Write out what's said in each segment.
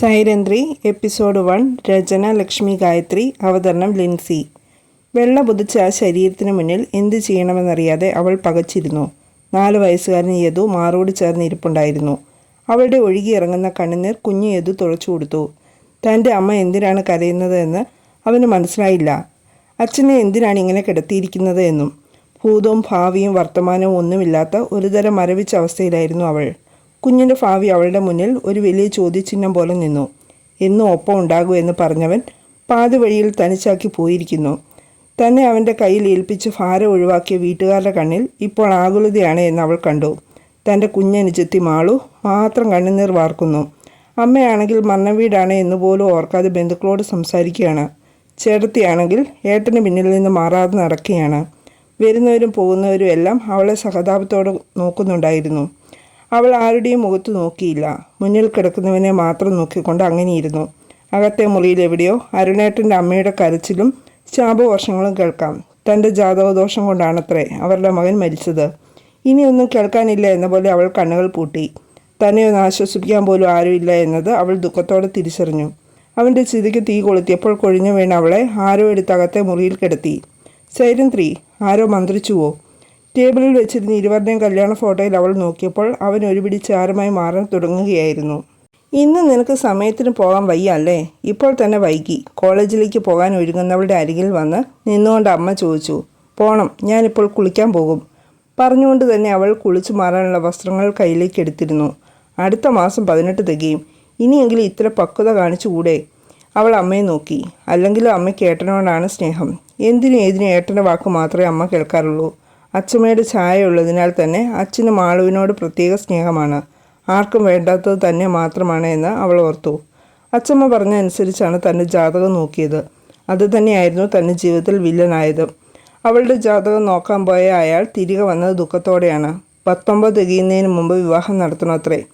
Sairandhri episode one രചന ലക്ഷ്മി ഗായത്രി അവതരണം ലിൻസി. വെള്ള പുതിച്ച ആ ശരീരത്തിന് മുന്നിൽ എന്ത് ചെയ്യണമെന്നറിയാതെ അവൾ പകച്ചിരുന്നു. നാല് വയസ്സുകാരൻ യദു മാറോട് ചേർന്ന് ഇരിപ്പുണ്ടായിരുന്നു. അവളുടെ ഒഴുകിയിറങ്ങുന്ന കണ്ണുനീർ കുഞ്ഞു യദു തുളച്ചു കൊടുത്തു. തന്റെ അമ്മ എന്തിനാണ് കരയുന്നത് എന്ന് അവന് മനസ്സിലായില്ല. അച്ഛനെ എന്തിനാണ് ഇങ്ങനെ കിടത്തിയിരിക്കുന്നത് എന്നും. ഭൂതവും ഭാവിയും വർത്തമാനവും ഒന്നുമില്ലാത്ത ഒരുതരം മരവിച്ച അവസ്ഥയിലായിരുന്നു അവൾ. കുഞ്ഞിന്റെ ഭാവി അവളുടെ മുന്നിൽ ഒരു വലിയ ചോദ്യചിഹ്നം പോലെ നിന്നു. എന്നും ഒപ്പം ഉണ്ടാകൂ എന്ന് പറഞ്ഞവൻ പാതുവഴിയിൽ തനിച്ചാക്കി പോയിരിക്കുന്നു. തന്നെ അവന്റെ കയ്യിൽ ഏൽപ്പിച്ച് ഭാരം ഒഴിവാക്കിയ വീട്ടുകാരുടെ കണ്ണിൽ ഇപ്പോൾ ആകുലതയാണ് എന്ന് അവൾ കണ്ടു. തന്റെ കുഞ്ഞനുജത്തി മാളു മാത്രം കണ്ണുനീർ വാർക്കുന്നു. അമ്മയാണെങ്കിൽ മരണവീടാണ് വീടാണ് എന്നുപോലും ഓർക്കാതെ ബന്ധുക്കളോട് സംസാരിക്കുകയാണ്. ചേട്ടത്തിയാണെങ്കിൽ ഏട്ടന് പിന്നിൽ നിന്ന് മാറാതെ നടക്കുകയാണ്. വരുന്നവരും പോകുന്നവരും എല്ലാം അവളെ സഹതാപത്തോടെ നോക്കുന്നുണ്ടായിരുന്നു. അവൾ ആരുടെയും മുഖത്ത് നോക്കിയില്ല. മുന്നിൽ കിടക്കുന്നവനെ മാത്രം നോക്കിക്കൊണ്ട് അങ്ങനെയിരുന്നു. അകത്തെ മുറിയിൽ എവിടെയോ അരുണേട്ടന്റെ അമ്മയുടെ കരച്ചിലും ശാപവർഷങ്ങളും കേൾക്കാം. തന്റെ ജാതകദോഷം കൊണ്ടാണത്രേ അവരുടെ മകൻ മരിച്ചത്. ഇനിയൊന്നും കേൾക്കാനില്ല എന്ന പോലെ അവൾ കണ്ണുകൾ പൂട്ടി. തന്നെ ഒന്ന് ആശ്വസിപ്പിക്കാൻ പോലും ആരുമില്ല എന്നത് അവൾ ദുഃഖത്തോടെ തിരിച്ചറിഞ്ഞു. അവന്റെ ചിതിക്ക് തീ കൊളുത്തിയപ്പോൾ കൊഴിഞ്ഞു വീണ അവളെ ആരോ എടുത്തകത്തെ മുറിയിൽ കിടത്തി. സൈരന്ത്രി ആരോ മന്ത്രിച്ചുവോ? ടേബിളിൽ വെച്ചിരുന്ന ഇരുവരുടെയും കല്യാണ ഫോട്ടോയിൽ അവൾ നോക്കിയപ്പോൾ അവൻ ഒരുപിടി ചാരമായി മാറാൻ തുടങ്ങുകയായിരുന്നു. ഇന്ന് നിനക്ക് സമയത്തിന് പോകാൻ വയ്യ അല്ലേ ഇപ്പോൾ തന്നെ വൈകി. കോളേജിലേക്ക് പോകാൻ ഒരുങ്ങുന്നവളുടെ അരികിൽ വന്ന് നിന്നുകൊണ്ട് അമ്മ ചോദിച്ചു പോണം ഞാനിപ്പോൾ കുളിക്കാൻ പോകും. പറഞ്ഞുകൊണ്ട് തന്നെ അവൾ കുളിച്ചു മാറാനുള്ള വസ്ത്രങ്ങൾ കയ്യിലേക്ക് എടുത്തിരുന്നു. അടുത്ത മാസം പതിനെട്ട് തികയും. ഇനിയെങ്കിലും ഇത്ര പക്വത കാണിച്ചുകൂടെ? അവൾ അമ്മയെ നോക്കി. അല്ലെങ്കിലും അമ്മയ്ക്ക് ഏട്ടനോടാണ് സ്നേഹം. എന്തിനും ഏതിനും ഏട്ടന്റെ വാക്ക് മാത്രമേ അമ്മ കേൾക്കാറുള്ളൂ. അച്ഛമ്മയുടെ ഛായ ഉള്ളതിനാൽ തന്നെ അച്ഛന് മാളുവിനോട് പ്രത്യേക സ്നേഹമാണ്. ആർക്കും വേണ്ടാത്തത് തന്നെ മാത്രമാണ് എന്ന് അവൾ ഓർത്തു. അച്ചമ്മ പറഞ്ഞ അനുസരിച്ചാണ് തന്റെ ജാതകം നോക്കിയത്. അത് തന്നെയായിരുന്നു തന്റെ ജീവിതത്തിൽ വില്ലനായത്. അവളുടെ ജാതകം നോക്കാൻ പോയ അയാൾ തിരികെ വന്നത് ദുഃഖത്തോടെയാണ്. പത്തൊമ്പത് തികയുന്നതിന് മുമ്പ് വിവാഹം നടത്തണത്രേ.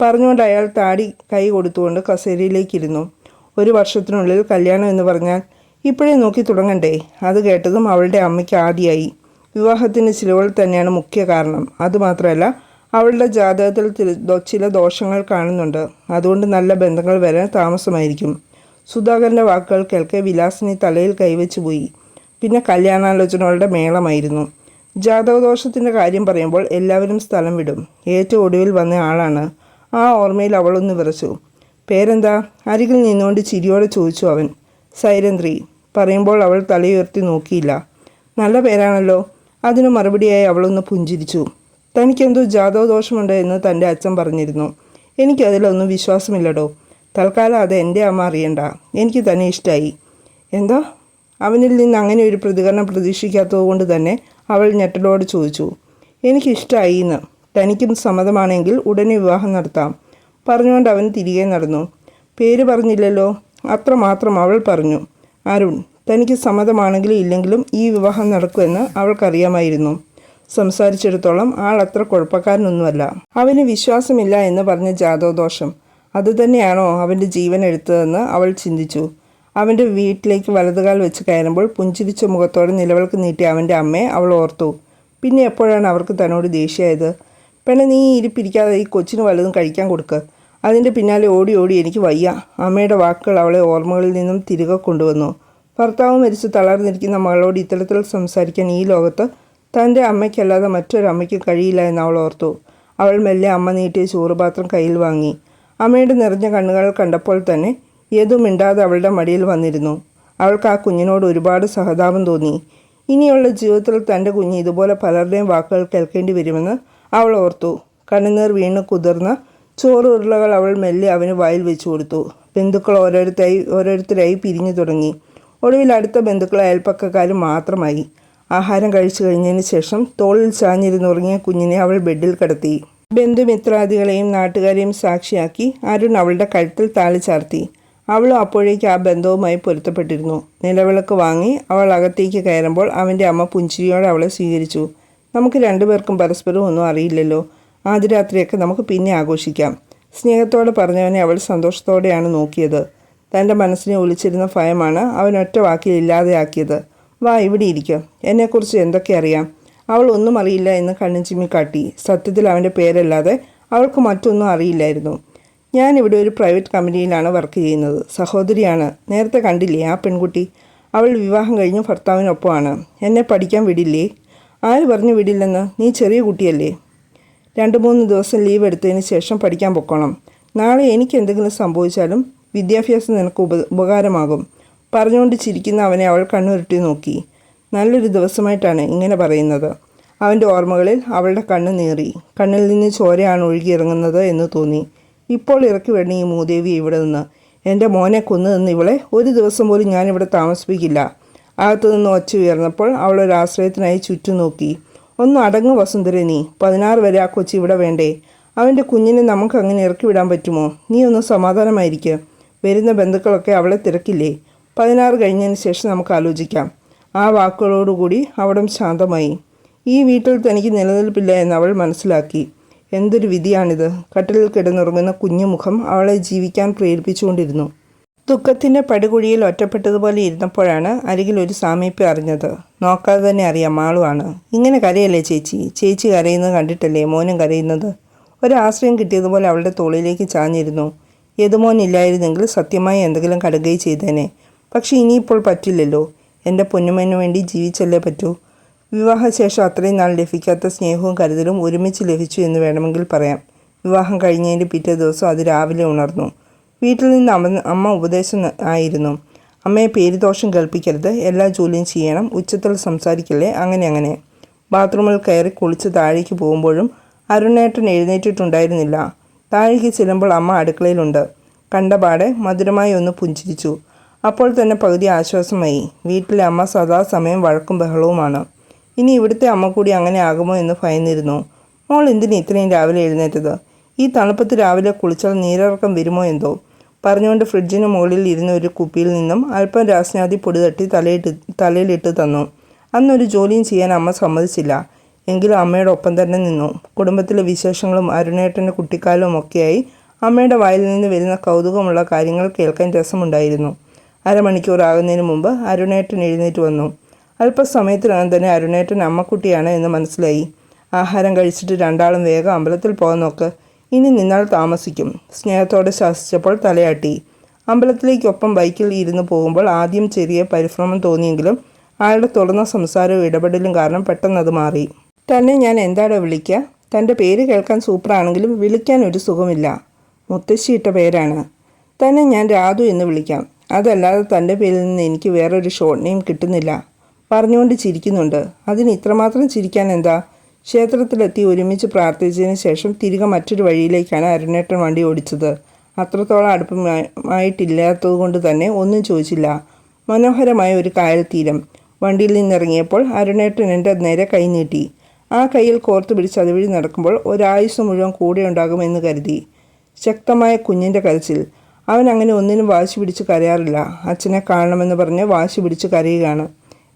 പറഞ്ഞുകൊണ്ട് അയാൾ താടി കൈ കൊടുത്തുകൊണ്ട് കസേരയിലേക്കിരുന്നു. ഒരു വർഷത്തിനുള്ളിൽ കല്യാണം എന്ന് പറഞ്ഞാൽ ഇപ്പോഴേ നോക്കി തുടങ്ങണ്ടേ. അത് കേട്ടതും അവളുടെ അമ്മയ്ക്ക് ആദ്യമായി വിവാഹത്തിന് ചിലവുകൾ തന്നെയാണ് മുഖ്യ കാരണം. അതുമാത്രമല്ല അവളുടെ ജാതകത്തിൽ ചില ദോഷങ്ങൾ കാണുന്നുണ്ട്. അതുകൊണ്ട് നല്ല ബന്ധങ്ങൾ വരാൻ താമസമായിരിക്കും. സുധാകരന്റെ വാക്കുകൾ കേൾക്കെ വിലാസിനി തലയിൽ കൈവച്ചു പോയി. പിന്നെ കല്യാണാലോചനകളുടെ മേളമായിരുന്നു. ജാതകദോഷത്തിന്റെ കാര്യം പറയുമ്പോൾ എല്ലാവരും സ്ഥലം വിടും. ഏറ്റവും ഒടുവിൽ വന്ന ആളാണ്. ആ ഓർമ്മയിൽ അവളൊന്ന് വിറച്ചു. പേരെന്താ? അരികിൽ നിന്നുകൊണ്ട് ചിരിയോടെ ചോദിച്ചു അവൻ. സൈരന്ത്രി. പറയുമ്പോൾ അവൾ തലയുയർത്തി നോക്കിയില്ല. നല്ല പേരാണല്ലോ. അതിനു മറുപടിയായി അവളൊന്ന് പുഞ്ചിരിച്ചു. തനിക്കെന്തോ ജാതകദോഷമുണ്ട് എന്ന് തന്റെ അച്ഛൻ പറഞ്ഞിരുന്നു. എനിക്കതിലൊന്നും വിശ്വാസമില്ലടോ. തൽക്കാലം അത് എന്റെ അമ്മ അറിയണ്ട. എനിക്ക് തന്നെ ഇഷ്ടമായി എന്താ? അവനിൽ നിന്ന് അങ്ങനെ ഒരു പ്രതികരണം പ്രതീക്ഷിക്കാത്തത് കൊണ്ട് തന്നെ അവൾ ഞെട്ടലോട് ചോദിച്ചു. എനിക്കിഷ്ടമായി എന്ന്. തനിക്കും സമ്മതമാണെങ്കിൽ ഉടനെ വിവാഹം നടത്താം. പറഞ്ഞുകൊണ്ട് അവൻ തിരികെ നടന്നു. പേര് പറഞ്ഞില്ലല്ലോ. അത്രമാത്രം അവൾ പറഞ്ഞു. അരുൺ തനിക്ക് സമ്മതമാണെങ്കിലും ഇല്ലെങ്കിലും ഈ വിവാഹം നടക്കുമെന്ന് അവൾക്കറിയാമായിരുന്നു. സംസാരിച്ചിടത്തോളം ആൾ അത്ര കുഴപ്പക്കാരനൊന്നുമല്ല. അവന് വിശ്വാസമില്ല എന്ന് പറഞ്ഞ ജാതോ ദോഷം. അതുതന്നെയാണോ അവന്റെ ജീവൻ എടുത്തതെന്ന് അവൾ ചിന്തിച്ചു. അവന്റെ വീട്ടിലേക്ക് വലതുകാൽ വെച്ച് കയറുമ്പോൾ പുഞ്ചിരിച്ച മുഖത്തോടെ നിലവിളക്ക് നീട്ടിയ അവന്റെ അമ്മയെ അവൾ ഓർത്തു. പിന്നെ എപ്പോഴാണ് അവർക്ക് തന്നോട് ദേഷ്യമായത്? പെണ്ണെ നീ ഇരിപ്പിരിക്കാതെ ഈ കൊച്ചിന് വല്ലതും കഴിക്കാൻ കൊടുക്ക്. അതിന്റെ പിന്നാലെ ഓടി ഓടി എനിക്ക് വയ്യ. അമ്മയുടെ വാക്കുകൾ അവളെ ഓർമ്മകളിൽ നിന്നും തിരികെ കൊണ്ടുവന്നു. ഭർത്താവ് മരിച്ച് തളർന്നിരിക്കുന്ന മകളോട് ഇത്തരത്തിൽ സംസാരിക്കാൻ ഈ ലോകത്ത് തന്റെ അമ്മയ്ക്കല്ലാതെ മറ്റൊരമ്മയ്ക്ക് കഴിയില്ല എന്ന് അവൾ ഓർത്തു. അവൾ മെല്ലെ അമ്മ നീട്ടിയ ചോറുപാത്രം കയ്യിൽ വാങ്ങി. അമ്മയുടെ നിറഞ്ഞ കണ്ണുകൾ കണ്ടപ്പോൾ തന്നെ ഏതും മിണ്ടാതെ അവളുടെ മടിയിൽ വന്നിരുന്നു. അവൾക്ക് ആ കുഞ്ഞിനോട് ഒരുപാട് സഹതാപം തോന്നി. ഇനിയുള്ള ജീവിതത്തിൽ തന്റെ കുഞ്ഞ് ഇതുപോലെ പലരുടെയും വാക്കുകൾ കേൾക്കേണ്ടി വരുമെന്ന് അവൾ ഓർത്തു. കണ്ണുനീർ വീണ് കുതിർന്ന ചോറ് ഉരുളകൾ അവൾ മെല്ലെ അവന് വായിൽ വെച്ചു കൊടുത്തു. ബന്ധുക്കൾ ഓരോരുത്തരായി ഓരോരുത്തരായി പിരിഞ്ഞു തുടങ്ങി. ഒടുവിൽ അടുത്ത ബന്ധുക്കൾ അയൽപ്പക്കക്കാരും മാത്രമായി. ആഹാരം കഴിച്ചു കഴിഞ്ഞതിന് ശേഷം തോളിൽ ചാഞ്ഞിരുന്നുറങ്ങിയ കുഞ്ഞിനെ അവൾ ബെഡിൽ കിടത്തി. ബന്ധുമിത്രാദികളെയും നാട്ടുകാരെയും സാക്ഷിയാക്കി അരുൺ അവളുടെ കഴുത്തിൽ താളി ചാർത്തി. അവളും അപ്പോഴേക്ക് ആ ബന്ധവുമായി പൊരുത്തപ്പെട്ടിരുന്നു. നിലവിളക്ക് വാങ്ങി അവൾ അകത്തേക്ക് കയറുമ്പോൾ അവന്റെ അമ്മ പുഞ്ചിരിയോടെ അവളെ സ്വീകരിച്ചു. നമുക്ക് രണ്ടുപേർക്കും പരസ്പരം ഒന്നും അറിയില്ലല്ലോ. ആദ്യ രാത്രിയൊക്കെ നമുക്ക് പിന്നെ ആഘോഷിക്കാം. സ്നേഹത്തോടെ പറഞ്ഞവനെ അവൾ സന്തോഷത്തോടെയാണ് നോക്കിയത്. തന്റെ മനസ്സിനെ ഒളിച്ചിരുന്ന ഭയമാണ് അവൻ ഒറ്റ വാക്കിൽ ഇല്ലാതെയാക്കിയത്. വാ ഇവിടെ ഇരിക്കും. എന്നെക്കുറിച്ച് എന്തൊക്കെ അറിയാം? അവൾ ഒന്നും അറിയില്ല എന്ന് കണ്ണും കാട്ടി. സത്യത്തിൽ അവന്റെ പേരല്ലാതെ അവൾക്ക് മറ്റൊന്നും അറിയില്ലായിരുന്നു. ഞാൻ ഇവിടെ ഒരു പ്രൈവറ്റ് കമ്പനിയിലാണ് വർക്ക് ചെയ്യുന്നത്. സഹോദരിയാണ്. നേരത്തെ കണ്ടില്ലേ ആ പെൺകുട്ടി? അവൾ വിവാഹം കഴിഞ്ഞ് ഭർത്താവിനൊപ്പമാണ്. എന്നെ പഠിക്കാൻ വിടില്ലേ? ആര് പറഞ്ഞു വിടില്ലെന്ന്? നീ ചെറിയ കുട്ടിയല്ലേ. രണ്ട് മൂന്ന് ദിവസം ലീവ് എടുത്തതിന് ശേഷം പഠിക്കാൻ പൊക്കണം. നാളെ എനിക്ക് എന്തെങ്കിലും സംഭവിച്ചാലും വിദ്യാഭ്യാസം നിനക്ക് ഉപ ഉപകാരമാകും. പറഞ്ഞുകൊണ്ട് ചിരിക്കുന്ന അവനെ അവൾ കണ്ണുരുട്ടി നോക്കി. നല്ലൊരു ദിവസമായിട്ടാണ് ഇങ്ങനെ പറയുന്നത്. അവന്റെ ഓർമ്മകളിൽ അവളുടെ കണ്ണ് നീറി. കണ്ണിൽ നിന്ന് ചോരയാണ് ഒഴുകിയിറങ്ങുന്നത് എന്ന് തോന്നി. ഇപ്പോൾ ഇറക്കി വേണം ഈ മൂദേവി ഇവിടെ നിന്ന്. എന്റെ മോനെ കൊന്നു നിന്ന് ഇവളെ ഒരു ദിവസം പോലും ഞാനിവിടെ താമസിപ്പിക്കില്ല. അകത്തു നിന്ന് ഒച്ച ഉയർന്നപ്പോൾ അവൾ ഒരു ആശ്രയത്തിനായി ചുറ്റും നോക്കി. ഒന്ന് അടങ്ങു വസുന്ധര നീ. പതിനാറ് വരെ ആ കൊച്ചി ഇവിടെ വേണ്ടേ? അവന്റെ കുഞ്ഞിനെ നമുക്ക് അങ്ങനെ ഇറക്കി വിടാൻ പറ്റുമോ? നീ ഒന്ന് സമാധാനമായിരിക്കുക വരുന്ന ബന്ധുക്കളൊക്കെ അവളെ തിരക്കില്ലേ? പതിനാറ് കഴിഞ്ഞതിന് ശേഷം നമുക്ക് ആലോചിക്കാം. ആ വാക്കുകളോടുകൂടി അവിടം ശാന്തമായി. ഈ വീട്ടിൽ തനിക്ക് നിലനിൽപ്പില്ല എന്ന് അവൾ മനസ്സിലാക്കി. എന്തൊരു വിധിയാണിത്. കട്ടിലിൽ കിടന്നുറങ്ങുന്ന കുഞ്ഞുമുഖം അവളെ ജീവിക്കാൻ പ്രേരിപ്പിച്ചുകൊണ്ടിരുന്നു. ദുഃഖത്തിന്റെ പടുകുഴിയിൽ ഒറ്റപ്പെട്ടതുപോലെ ഇരുന്നപ്പോഴാണ് അരികിൽ ഒരു സാമീപ്യം അറിഞ്ഞത്. നോക്കാതെ തന്നെ അറിയാം മാളുവാണ് ഇങ്ങനെ കരയല്ലേ ചേച്ചി? ചേച്ചി കരയുന്നത് കണ്ടിട്ടല്ലേ? മോനും കരയുന്നത്? ഒരാശ്രയം കിട്ടിയതുപോലെ അവളുടെ തോളിലേക്ക് ചാഞ്ഞിരുന്നു. യതുമോൻ ഇല്ലായിരുന്നെങ്കിൽ സത്യമായി എന്തെങ്കിലും കടുകയും ചെയ്തേനെ. പക്ഷേ ഇനിയിപ്പോൾ പറ്റില്ലല്ലോ. എന്റെ പൊന്നുമേനു വേണ്ടി ജീവിച്ചല്ലേ പറ്റൂ. വിവാഹശേഷം അത്രയും നാൾ ലഭിക്കാത്ത സ്നേഹവും കരുതലും ഒരുമിച്ച് ലഭിച്ചു എന്ന് വേണമെങ്കിൽ പറയാം. വിവാഹം കഴിഞ്ഞതിന്റെ പിറ്റേ ദിവസം അത് രാവിലെ ഉണർന്നു. വീട്ടിൽ നിന്ന് അമ്മ അമ്മ ഉപദേശം ആയിരുന്നു. അമ്മയെ പേരുദോഷം കേൾപ്പിക്കരുത്. എല്ലാ ജോലിയും ചെയ്യണം. ഉച്ചത്തിൽ സംസാരിക്കല്ലേ? അങ്ങനെ അങ്ങനെ. ബാത്റൂമിൽ കയറി കുളിച്ച് താഴേക്ക് പോകുമ്പോഴും അരുണേട്ടൻ എഴുന്നേറ്റിട്ടുണ്ടായിരുന്നില്ല. താഴേക്ക് ചെല്ലുമ്പോൾ അമ്മ അടുക്കളയിലുണ്ട്. കണ്ടപാടെ മധുരമായി ഒന്ന് പുഞ്ചിരിച്ചു. അപ്പോൾ തന്നെ പകുതി ആശ്വാസമായി. വീട്ടിലെ അമ്മ സദാസമയം വഴക്കും ബഹളവുമാണ്. ഇനി ഇവിടുത്തെ അമ്മ കൂടി അങ്ങനെ ആകുമോ എന്ന് ഭയന്നിരുന്നു. മോൾ എന്തിന് ഇത്രയും രാവിലെ എഴുന്നേറ്റത്? ഈ തണുപ്പത്ത് രാവിലെ കുളിച്ചാൽ നീരിറക്കം വരുമോ എന്തോ? പറഞ്ഞുകൊണ്ട് ഫ്രിഡ്ജിന് മുകളിൽ ഇരുന്ന ഒരു കുപ്പിയിൽ നിന്നും അല്പം രാസ്നാദി പൊടി തട്ടി തലയിട്ട് തലയിലിട്ട് തന്നു. അന്നൊരു ജോലിയും ചെയ്യാൻ അമ്മ സമ്മതിച്ചില്ല. എങ്കിലും അമ്മയുടെ ഒപ്പം തന്നെ നിന്നു. കുടുംബത്തിലെ വിശേഷങ്ങളും അരുണേട്ടന്റെ കുട്ടിക്കാലവും ഒക്കെയായി അമ്മയുടെ വായിൽ നിന്ന് വരുന്ന കൗതുകമുള്ള കാര്യങ്ങൾ കേൾക്കാൻ രസമുണ്ടായിരുന്നു. അരമണിക്കൂർ ആകുന്നതിന് മുമ്പ് അരുണേട്ടൻ എഴുന്നേറ്റ് വന്നു. അല്പസമയത്തിനകം തന്നെ അരുണേട്ടൻ അമ്മക്കുട്ടിയാണ് എന്ന് മനസ്സിലായി. ആഹാരം കഴിച്ചിട്ട് രണ്ടാളും വേഗം അമ്പലത്തിൽ പോകാൻ നോക്ക്. ഇനി നിന്നാൽ താമസിക്കും. സ്നേഹത്തോടെ ശാസിച്ചപ്പോൾ തലയാട്ടി. അമ്പലത്തിലേക്കൊപ്പം ബൈക്കിൽ ഇരുന്ന് പോകുമ്പോൾ ആദ്യം ചെറിയ പരിഭ്രമം തോന്നിയെങ്കിലും അയാളുടെ തുറന്ന സംസാരവും ഇടപെടലും കാരണം പെട്ടെന്ന് അത് മാറി. തന്നെ ഞാൻ എന്താടോ വിളിക്കുക തന്റെ പേര് കേൾക്കാൻ സൂപ്പറാണെങ്കിലും വിളിക്കാൻ ഒരു സുഖമില്ല. മുത്തശ്ശി ഇട്ട പേരാണ്. തന്നെ ഞാൻ രാധു എന്ന് വിളിക്കാം. അതല്ലാതെ തന്റെ പേരിൽ നിന്ന് എനിക്ക് വേറൊരു ഷോർട്ട് നെയിം കിട്ടുന്നില്ല. പറഞ്ഞുകൊണ്ട് ചിരിക്കുന്നുണ്ട്. അതിന് ഇത്രമാത്രം ചിരിക്കാൻ എന്താ? ക്ഷേത്രത്തിലെത്തി ഒരുമിച്ച് പ്രാർത്ഥിച്ചതിന് ശേഷം തിരികെ മറ്റൊരു വഴിയിലേക്കാണ് അരുണേട്ടൻ വണ്ടി ഓടിച്ചത്. അത്രത്തോളം അടുപ്പമായിട്ടില്ലാത്തത് കൊണ്ട് തന്നെ ഒന്നും ചോദിച്ചില്ല. മനോഹരമായ ഒരു കായൽ തീരം വണ്ടിയിൽ നിന്നിറങ്ങിയപ്പോൾ അരുണേട്ടൻ എന്റെ നേരെ കൈ നീട്ടി. ആ കയ്യിൽ കോർത്ത് പിടിച്ച് അതുവഴി നടക്കുമ്പോൾ ഒരായുസ് മുഴുവൻ കൂടെ ഉണ്ടാകുമെന്ന് കരുതി. ശക്തമായ കുഞ്ഞിന്റെ കരച്ചിൽ. അവൻ അങ്ങനെ ഒന്നിനും വാശി പിടിച്ച് കരയാറില്ല. അച്ഛനെ കാണണമെന്ന് പറഞ്ഞ് വാശി പിടിച്ച് കരയുകയാണ്.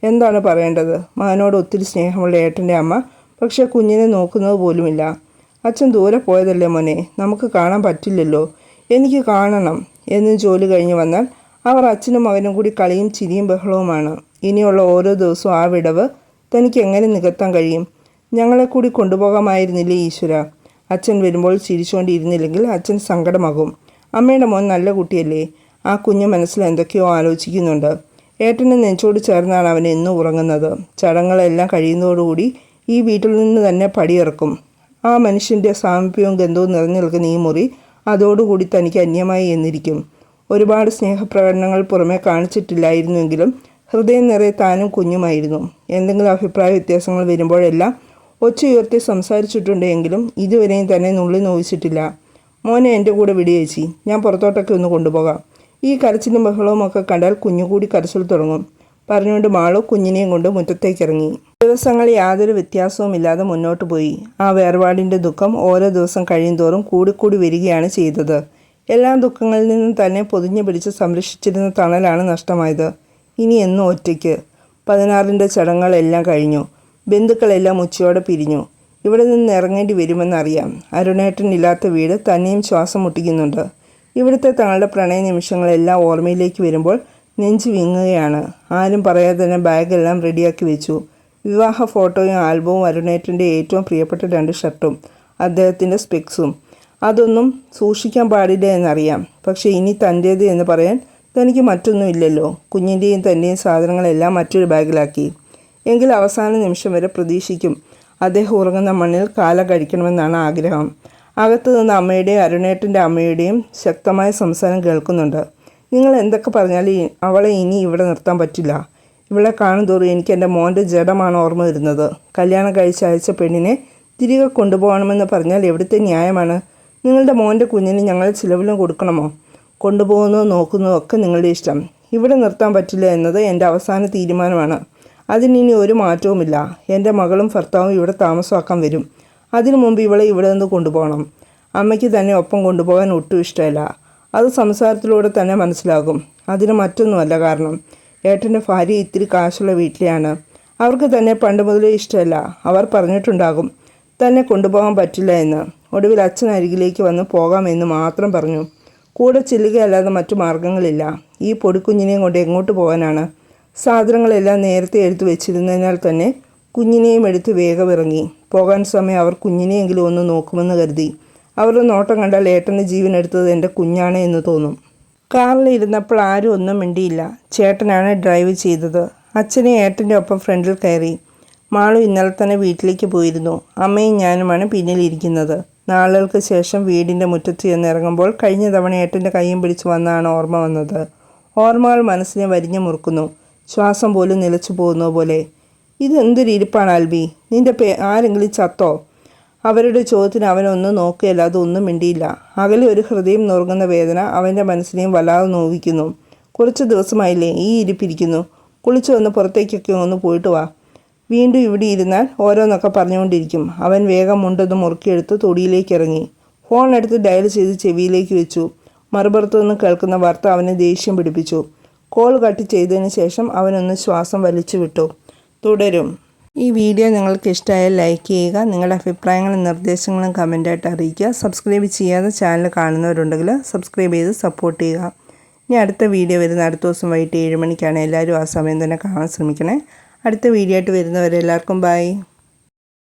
എന്താണ് പറയേണ്ടത്? മകനോട് ഒത്തിരി സ്നേഹമുള്ള ഏട്ടന്റെ അമ്മ പക്ഷേ കുഞ്ഞിനെ നോക്കുന്നത് പോലുമില്ല. അച്ഛൻ ദൂരെ പോയതല്ലേ മോനെ? നമുക്ക് കാണാൻ പറ്റില്ലല്ലോ. എനിക്ക് കാണണം. എന്ന് ജോലി കഴിഞ്ഞ് വന്നാൽ അവർ അച്ഛനും മകനും കൂടി കളിയും ചിരിയും ബഹളവുമാണ്. ഇനിയുള്ള ഓരോ ദിവസവും ആ വിടവ് തനിക്ക് എങ്ങനെ നികത്താൻ കഴിയും? ഞങ്ങളെ കൂടി കൊണ്ടുപോകാമായിരുന്നില്ലേ ഈശ്വര? അച്ഛൻ വരുമ്പോൾ ചിരിച്ചുകൊണ്ടിരുന്നില്ലെങ്കിൽ അച്ഛൻ സങ്കടമാകും. അമ്മയുടെ മോൻ നല്ല കുട്ടിയല്ലേ? ആ കുഞ്ഞു മനസ്സിൽ എന്തൊക്കെയോ ആലോചിക്കുന്നുണ്ട്. ഏട്ടനെ നെഞ്ചോട് ചേർന്നാണ് അവൻ എന്നും ഉറങ്ങുന്നത്. ചടങ്ങുകളെല്ലാം കഴിയുന്നതോടുകൂടി ഈ വീട്ടിൽ നിന്ന് തന്നെ പടിയിറക്കും. ആ മനുഷ്യന്റെ സാമീപ്യവും ഗന്ധവും നിറഞ്ഞു നിൽക്കുന്ന ഈ മുറി അതോടുകൂടി തനിക്ക് അന്യമായി എന്നിരിക്കും. ഒരുപാട് സ്നേഹപ്രകടനങ്ങൾ പുറമെ കാണിച്ചിട്ടില്ലായിരുന്നുവെങ്കിലും ഹൃദയം നിറയെ താനും കുഞ്ഞുമായിരുന്നു. എന്തെങ്കിലും അഭിപ്രായ വ്യത്യാസങ്ങൾ വരുമ്പോഴെല്ലാം ഒച്ച ഉയർത്തി സംസാരിച്ചിട്ടുണ്ടെങ്കിലും ഇതുവരെയും തന്നെ നുള്ളി നോവിച്ചിട്ടില്ല. മോനെ എന്റെ കൂടെ വിടിയേച്ചി ഞാൻ പുറത്തോട്ടൊക്കെ ഒന്ന് കൊണ്ടുപോകാം. ഈ കരച്ചിലും ബഹളവും ഒക്കെ കണ്ടാൽ കുഞ്ഞുകൂടി കരച്ചിൽ തുടങ്ങും. പറഞ്ഞുകൊണ്ട് മാളു കുഞ്ഞിനെയും കൊണ്ട് മുറ്റത്തേക്കിറങ്ങി. ദിവസങ്ങൾ യാതൊരു വ്യത്യാസവുമില്ലാതെ മുന്നോട്ട് പോയി. ആ വേർപാടിന്റെ ദുഃഖം ഓരോ ദിവസം കഴിയുന്തോറും കൂടിക്കൂടി വരികയാണ് ചെയ്തത്. എല്ലാ ദുഃഖങ്ങളിൽ നിന്നും തന്നെ പൊതിഞ്ഞു പിടിച്ച് സംരക്ഷിച്ചിരുന്ന തണലാണ് നഷ്ടമായത്. ഇനി എന്നും ഒറ്റയ്ക്ക്. പതിനാറിന്റെ ചടങ്ങുകളെല്ലാം കഴിഞ്ഞു. ബന്ധുക്കളെല്ലാം ഉച്ചയോടെ പിരിഞ്ഞു. ഇവിടെ നിന്ന് ഇറങ്ങേണ്ടി വരുമെന്നറിയാം അരുണേട്ടൻ ഇല്ലാത്ത വീട് തന്നെയും ശ്വാസം മുട്ടിക്കുന്നുണ്ട്. ഇവിടുത്തെ തങ്ങളുടെ പ്രണയ നിമിഷങ്ങളെല്ലാം ഓർമ്മയിലേക്ക് വരുമ്പോൾ നെഞ്ച് വിങ്ങുകയാണ്. ആരും പറയാതെ തന്നെ ബാഗെല്ലാം റെഡിയാക്കി വെച്ചു. വിവാഹ ഫോട്ടോയും ആൽബവും അരുണേറ്റന്റെ ഏറ്റവും പ്രിയപ്പെട്ട രണ്ട് ഷർട്ടും അദ്ദേഹത്തിന്റെ സ്പെക്സും. അതൊന്നും സൂക്ഷിക്കാൻ പാടില്ല എന്നറിയാം. പക്ഷേ ഇനി തന്റേത് എന്ന് പറയാൻ തനിക്ക് മറ്റൊന്നുമില്ലല്ലോ കുഞ്ഞിന്റെയും തന്റെയും സാധനങ്ങളെല്ലാം മറ്റൊരു ബാഗിലാക്കി. എങ്കിൽ അവസാന നിമിഷം വരെ പ്രതീക്ഷിക്കും. അദ്ദേഹം ഉറങ്ങുന്ന മണ്ണിൽ കാല കഴിക്കണമെന്നാണ് ആഗ്രഹം. അകത്തു നിന്ന് അമ്മയുടെയും അരുണേട്ടന്റെ അമ്മയുടെയും ശക്തമായ സംസാരം കേൾക്കുന്നുണ്ട്. നിങ്ങൾ എന്തൊക്കെ പറഞ്ഞാലും അവളെ ഇനി ഇവിടെ നിർത്താൻ പറ്റില്ല. ഇവളെ കാണുന്തോറും എനിക്ക് എന്റെ മോന്റെ ജഡമാണ് ഓർമ്മ വരുന്നത്. കല്യാണം കഴിച്ച് അയച്ച പെണ്ണിനെ തിരികെ കൊണ്ടുപോകണമെന്ന് പറഞ്ഞാൽ എവിടുത്തെ ന്യായമാണ്? നിങ്ങളുടെ മോന്റെ കുഞ്ഞിന് ഞങ്ങൾ ചിലവിലും കൊടുക്കണമോ? കൊണ്ടുപോകുന്നതോ നോക്കുന്നതോ ഒക്കെ നിങ്ങളുടെ ഇഷ്ടം. ഇവിടെ നിർത്താൻ പറ്റില്ല എന്നത് എന്റെ അവസാന തീരുമാനമാണ്. അതിനിനി ഒരു മാറ്റവുമില്ല. എന്റെ മകളും ഭർത്താവും ഇവിടെ താമസമാക്കാൻ വരും. അതിനു മുമ്പ് ഇവളെ ഇവിടെ നിന്ന് കൊണ്ടുപോകണം. അമ്മയ്ക്ക് തന്നെ ഒപ്പം കൊണ്ടുപോകാൻ ഒട്ടും ഇഷ്ടമല്ല. അത് സംസാരത്തിലൂടെ തന്നെ മനസ്സിലാകും. അതിന് മറ്റൊന്നുമല്ല കാരണം. ഏട്ടന്റെ ഭാര്യ ഇത്തിരി കാശുള്ള വീട്ടിലെയാണ്. അവർക്ക് തന്നെ പണ്ട് മുതലേ ഇഷ്ടമല്ല. അവർ പറഞ്ഞിട്ടുണ്ടാകും. തന്നെ കൊണ്ടുപോകാൻ പറ്റില്ല എന്ന്. ഒടുവിൽ അച്ഛൻ അരികിലേക്ക് വന്ന് പോകാമെന്ന് മാത്രം പറഞ്ഞു. കൂടെ ചെല്ലുകയല്ലാതെ മറ്റു മാർഗങ്ങളില്ല ഈ പൊടിക്കുഞ്ഞിനെയും കൊണ്ട് എങ്ങോട്ട് പോകാനാണ്? സാധനങ്ങളെല്ലാം നേരത്തെ എടുത്തു വെച്ചിരുന്നതിനാൽ തന്നെ കുഞ്ഞിനെയും എടുത്ത് വേഗം ഇറങ്ങി പോകാൻ സമയം അവർ കുഞ്ഞിനെയെങ്കിലും ഒന്ന് നോക്കുമെന്ന് കരുതി. അവരുടെ നോട്ടം കണ്ടാൽ ഏട്ടന്റെ ജീവൻ എടുത്തത് എന്റെ കുഞ്ഞാണ് എന്ന് തോന്നും. കാറിൽ ഇരുന്നപ്പോൾ ആരും ഒന്നും മിണ്ടിയില്ല. ചേട്ടനാണ് ഡ്രൈവ് ചെയ്തത്. അച്ഛനെ ഏട്ടന്റെ ഒപ്പം ഫ്രണ്ടിൽ കയറി. മാളു ഇന്നലെ തന്നെ വീട്ടിലേക്ക് പോയിരുന്നു. അമ്മയും ഞാനുമാണ് പിന്നിലിരിക്കുന്നത് നാളുകൾക്ക് ശേഷം വീടിന്റെ മുറ്റത്ത് ചെന്നിറങ്ങുമ്പോൾ കഴിഞ്ഞ തവണ ഏട്ടന്റെ കൈയും പിടിച്ച് വന്നാണ് ഓർമ്മ വന്നത്. ഓർമ്മകൾ മനസ്സിനെ വരിഞ്ഞു മുറുക്കുന്നു. ശ്വാസം പോലും നിലച്ചു പോകുന്ന പോലെ. ഇതെന്തൊരു ഇരിപ്പാണ് ആൽബി? നിന്റെ പേ ആരെങ്കിലും ചത്തോ? അവരുടെ ചോദ്യത്തിന് അവനൊന്നും നോക്കുകയല്ല അതൊന്നും മിണ്ടിയില്ല. അകലെ ഒരു ഹൃദയം നുറുങ്ങുന്ന വേദന അവന്റെ മനസ്സിനെയും വല്ലാതെ നോവിക്കുന്നു. കുറച്ച് ദിവസമായില്ലേ ഈ ഇരിപ്പിരിക്കുന്നു. കുളിച്ചു വന്ന് പുറത്തേക്കൊക്കെ ഒന്ന് പോയിട്ട് വാ. വീണ്ടും ഇവിടെ ഇരുന്നാൽ ഓരോന്നൊക്കെ പറഞ്ഞുകൊണ്ടിരിക്കും. അവൻ വേഗം മുണ്ടൊന്ന് മുറുക്കിയെടുത്ത് തൊടിയിലേക്ക് ഇറങ്ങി. ഫോൺ എടുത്ത് ഡയൽ ചെയ്ത് ചെവിയിലേക്ക് വെച്ചു. മറുപുറത്തു നിന്ന് കേൾക്കുന്ന വാർത്ത അവനെ ദേഷ്യം പിടിപ്പിച്ചു. കോൾ കട്ട് ചെയ്തതിന് ശേഷം അവനൊന്ന് ശ്വാസം വലിച്ചു വിട്ടു തുടരും. ഈ വീഡിയോ നിങ്ങൾക്ക് ഇഷ്ടമായാൽ ലൈക്ക് ചെയ്യുക നിങ്ങളുടെ അഭിപ്രായങ്ങളും നിർദ്ദേശങ്ങളും കമന്റായിട്ട് അറിയിക്കുക. സബ്സ്ക്രൈബ് ചെയ്യാതെ ചാനൽ കാണുന്നവരുണ്ടെങ്കിൽ സബ്സ്ക്രൈബ് ചെയ്ത് സപ്പോർട്ട് ചെയ്യുക. ഇനി അടുത്ത വീഡിയോ വരുന്ന അടുത്ത ദിവസം വൈകിട്ട് ഏഴ് മണിക്കാണ് എല്ലാവരും ആ സമയം തന്നെ കാണാൻ ശ്രമിക്കണേ. അടുത്ത വീഡിയോ ആയിട്ട് വരുന്നവരെല്ലാവർക്കും ബൈ